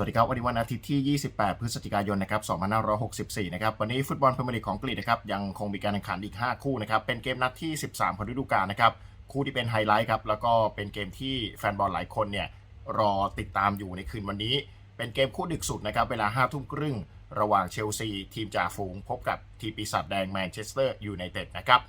วัสดีครับ วันนี้วันอาทิตย์ที่ 28 พฤศจิกายน นะครับ 2564 นะครับ วันนี้ฟุตบอลพรีเมียร์ลีกของอังกรีกนะครับ ยังคงมีการแข่งขันอีก 5 คู่นะครับ เป็นเกมนัดที่ 13 ของฤดูกาลนะครับ คู่ที่เป็นไฮไลท์ครับ แล้วก็เป็นเกมที่แฟนบอลหลายคนเนี่ยรอติดตามอยู่ในคืนวันนี้ เป็นเกมคู่ดึกสุดนะครับ เวลา 5 ทุ่มครึ่ง ระหว่างเชลซีทีมจ่าฝูง พบกับทีมปีศาจแดงแมนเชสเตอร์ยูไนเต็ดนะครับ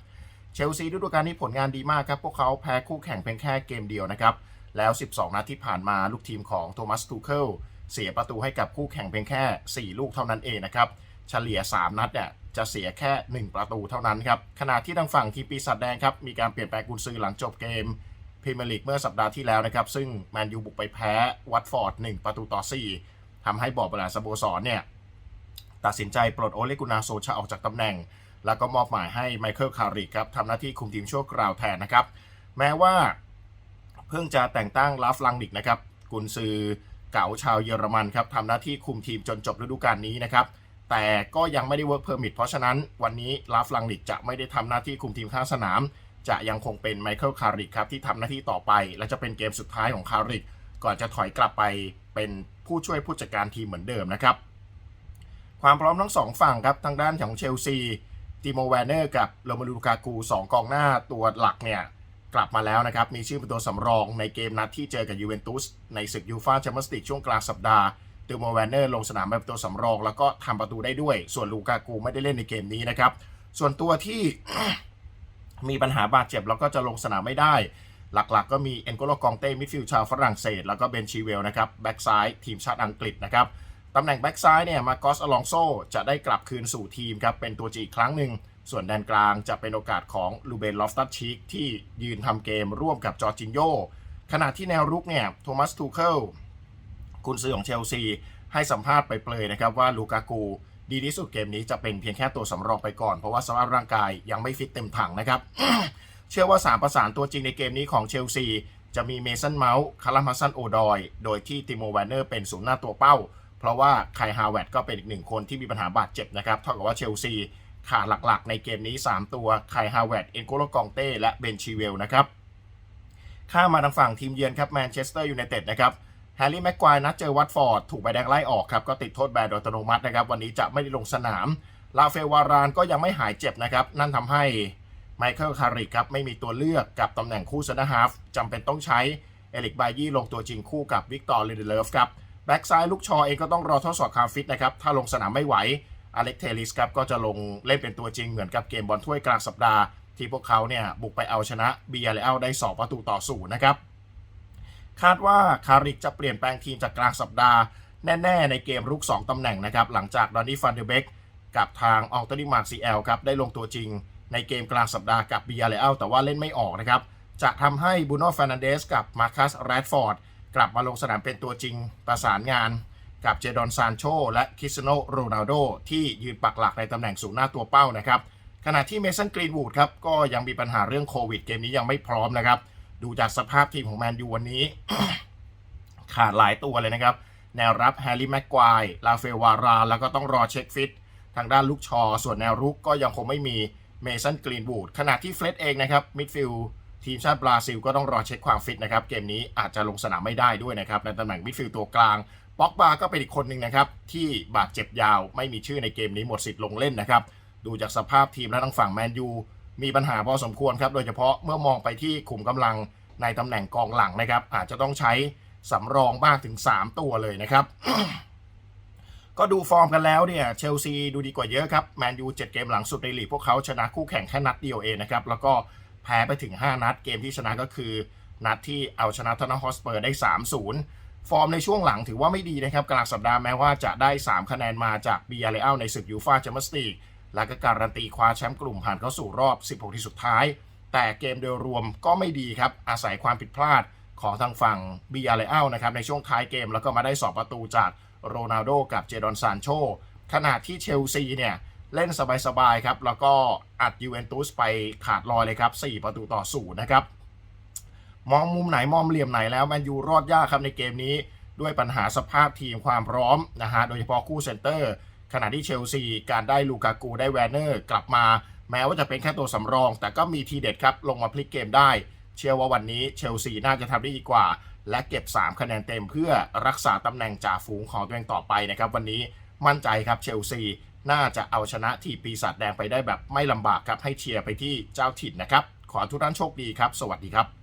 เชลซีฤดูกาลนี้ผลงานดีมากครับ พวกเขาแพ้คู่แข่งเพียงแค่เกมเดียวนะครับ แล้ว 12 นัดที่ผ่านมาลูกทีมของโทมัส ทูเคิล เสียประตูให้กับคู่แข่งเพียงแค่ 4 ลูกเท่านั้นเองนะครับ เฉลี่ย 3 นัดเนี่ยจะเสียแค่ 1 ประตูเท่านั้นครับ ขณะที่ทางฝั่งทีมปีศาจแดงครับ มีการเปลี่ยนแปลงกุนซือหลังจบเกมพรีเมียร์ลีกเมื่อสัปดาห์ที่แล้วนะครับ ซึ่งแมนยูบุกไปแพ้วัตฟอร์ด 1 ประตูต่อ 4ทำให้บอร์ดบริหารสโมสรเนี่ยตัดสินใจปลดโอเลกุนาโซชาออกจากตำแหน่ง แล้วก็มอบหมายให้ไมเคิลคาริกครับทำหน้าที่คุมทีมชั่วคราวแทนนะครับ แม้ว่าเพิ่งจะแต่งตั้งลาฟลังนิกนะครับกุนซือ เก๋าชาวเยอรมันครับทำหน้าที่คุมทีมจนจบฤดูกาลนี้นะครับ แต่ก็ยังไม่ได้เวิร์กเพอร์มิทเพราะฉะนั้นวันนี้ลาฟลังนิกจะไม่ได้ทำหน้าที่คุมทีมข้างสนาม จะยังคงเป็นไมเคิลคาริกครับที่ทำหน้าที่ต่อไป และจะเป็นเกมสุดท้ายของคาริกก่อนจะถอยกลับไปเป็นผู้ช่วยผู้จัดการทีมเหมือนเดิมนะครับ ความพร้อมทั้งสองฝั่งครับทางด้านของเชลซีติโมแวนเนอร์กับโรมาลูลูกากูสองกองหน้าตัวหลักเนี่ย กลับมาแล้วนะครับ มีชื่อเป็นตัวสำรองในเกมนัดที่เจอกับยูเวนตุสในศึกยูฟาแชมเปี้ยนส์ลีกช่วงกลางสัปดาห์ติโมแวนเนอร์ลงสนามแบบตัวสำรอง แล้วก็ทำประตูได้ด้วย ส่วนลูกากูไม่ได้เล่นในเกมนี้นะครับ ส่วนตัวที่มีปัญหาบาดเจ็บแล้วก็จะลงสนามไม่ได้ หลักๆก็มีเอ็นโกโลกองเต้มิดฟิลชาวฝรั่งเศส แล้วก็เบนชีเวลนะครับแบ็กซ้ายทีมชาติอังกฤษนะครับตำแหน่งแบ็กซ้ายเนี่ยมาโกสอลองโซจะได้กลับคืนสู่ทีมครับเป็นตัวจีอีกครั้งหนึ่ง ส่วนแดนกลางจะเป็นโอกาสของลูเบนลอฟตัสชิกที่ยืนทำเกมร่วมกับจอร์จินโยขณะที่แนวรุกเนี่ยโทมัสทูเคิลคุณซื้อของเชลซี ให้สัมภาษณ์ไปเปลยนะครับว่าลูกากูดีที่สุดเกมนี้จะเป็นเพียงแค่ตัวสำรองไปก่อน เพราะว่าสภาพร่างกายยังไม่ฟิตเต็มถังนะครับ เชื่อว่าสามประสานตัวจริงในเกมนี้ของเชลซี จะมีเมสันเมาส์คารามาซันโอดอย โดยที่ติโมแวนเนอร์เป็นศูนย์หน้าตัวเป้า เพราะว่าไคฮาวเวตก็เป็นอีกหนึ่งคนที่มีปัญหาบาดเจ็บนะครับเท่ากับว่าเชลซี ขาดหลักๆ ในเกมนี้ 3 ตัวไคฮาวเวตเอ็นโกโลกองเต้และเบนชีเวลนะครับข้ามาทางฝั่งทีมเยือนครับแมนเชสเตอร์ยูไนเต็ดนะครับแฮร์รี่แม็กควายนัดเจอวัตฟอร์ดถูกใบแดงไล่ออกครับ ก็ติดโทษแบนโดยอัตโนมัตินะครับ วันนี้จะไม่ได้ลงสนาม ลาเฟวารานก็ยังไม่หายเจ็บนะครับ นั่นทำให้ไมเคิลคาริกครับ ไม่มีตัวเลือกกับตำแหน่งคู่เซนเตอร์ฮาฟจำเป็นต้องใช้ เอลิกบายี่ลงตัวจริงคู่กับวิกตอร์เลเดเลฟครับ แบ็กซ้ายลูกชอเองก็ต้องรอทดสอบความฟิตนะครับ ถ้าลงสนามไม่ไหว อเล็กเทลิสครับก็จะลงเล่นเป็นตัวจริงเหมือนกับเกมบอลถ้วยกลางสัปดาห์ ที่พวกเขาเนี่ยบุกไปเอาชนะเบียร์เลอัลได้ 2 ประตูต่อศูนย์นะครับ คาดว่าคาริกจะเปลี่ยนแปลงทีมจากกลางสัปดาห์แน่ๆในเกมรุก 2 ตำแหน่งนะครับ หลังจากดอนนี่ฟันเดเบกกับทางอองตอนีมาร์ซีเอลครับได้ลงตัวจริง ในเกมกลางสัปดาห์กับเบียร์เลอัลแต่ว่าเล่นไม่ออกนะครับจะทำให้บูโน่ฟ r นันเดสกับมาคัสแรดฟอร์ดกลับมาลงสนามเป็นตัวจริงประสานงาน กับเจดอนซานโชและคริสโนโรนัลโดที่ยืนปักหลักในตำแหน่งสูงหน้าตัวเป้านะครับขณะที่เมสันกรีนวูดครับก็ยังมีปัญหาเรื่องโควิดเกมนี้ยังไม่พร้อมนะครับ ดูจากสภาพทีมของแมนยูวันนี้ ขาดหลายตัวเลยนะครับ แนวรับแฮร์รี่แม็กควายลาเฟลวารา แล้วก็ต้องรอเช็คฟิต ทางด้านลูกชอ ส่วนแนวรุกก็ยังคงไม่มีเมสันกรีนวูดขณะที่เฟรดเองนะครับมิดฟิลทีมชาติบราซิลก็ต้องรอเช็คความฟิตนะครับ เกมนี้อาจจะลงสนามไม่ได้ด้วยนะครับ ในตำแหน่งมิดฟิลด์ตัวกลาง ป็อกบาก็เป็นอีกคนหนึ่งนะครับ ที่บาดเจ็บยาวไม่มีชื่อในเกมนี้หมดสิทธิ์ลงเล่นนะครับ ดูจากสภาพทีมและทางฝั่งแมนยูมีปัญหาพอสมควรครับ โดยเฉพาะเมื่อมองไปที่ขุมกำลังในตำแหน่งกองหลังนะครับ อาจจะต้องใช้สำรองมากถึง 3 ตัวเลยนะครับ ก็ดูฟอร์มกันแล้วเนี่ยเชลซีดูดีกว่าเยอะครับแมนยูเจ็ดเกมหลังสุดในลีกพวกเขาชนะคู่แข่งแค่นัดเดียวเองนะครับแล้วก็แพ้ไปถึง 5 นัดเกมที่ชนะก็คือ นัดที่เอาชนะทอนฮอสเปอร์ได้ 3-0 ฟอร์มในช่วงหลังถือว่าไม่ดีนะครับกลางสัปดาห์แม้ว่าจะได้ 3 คะแนนมาจากบียาเรอัลในศึกยูฟาแชมเปี้ยนส์ลีกและก็การันตีคว้าแชมป์กลุ่มผ่านเข้าสู่รอบ 16 ที่สุดท้าย แต่เกมโดยรวมก็ไม่ดีครับ อาศัยความผิดพลาดของทางฝั่งบียาเรอัลนะครับในช่วงท้ายเกมแล้วก็มาได้ 2 ประตูจากโรนัลโดกับเจดอนซานโชขณะที่เชลซีเนี่ยเล่นสบายๆครับแล้วก็อัดยูเวนตุสไปขาดลอยเลยครับ 4 ประตูต่อศูนย์นะครับ มองมุมไหนมองเหลี่ยมไหนแล้วแมนยูรอดยากครับในเกมนี้ ด้วยปัญหาสภาพทีมความพร้อมนะฮะโดยเฉพาะคู่เซนเตอร์ ขณะที่เชลซีการได้ลูกากูได้แวนเนอร์กลับมา แม้ว่าจะเป็นแค่ตัวสำรอง แต่ก็มีทีเด็ดครับลงมาพลิกเกมได้ เชื่อว่าวันนี้เชลซีน่าจะทำได้ดีกว่า และเก็บ 3 คะแนนเต็มเพื่อรักษาตำแหน่งจ่าฝูงของตัวเองต่อไปนะครับวันนี้มั่นใจครับเชลซีน่าจะเอาชนะทีปีศาจแดงไปได้แบบไม่ลำบากครับให้เชียร์ไปที่เจ้าถิ่นนะครับ ขอทุกท่านโชคดีครับ สวัสดีครับ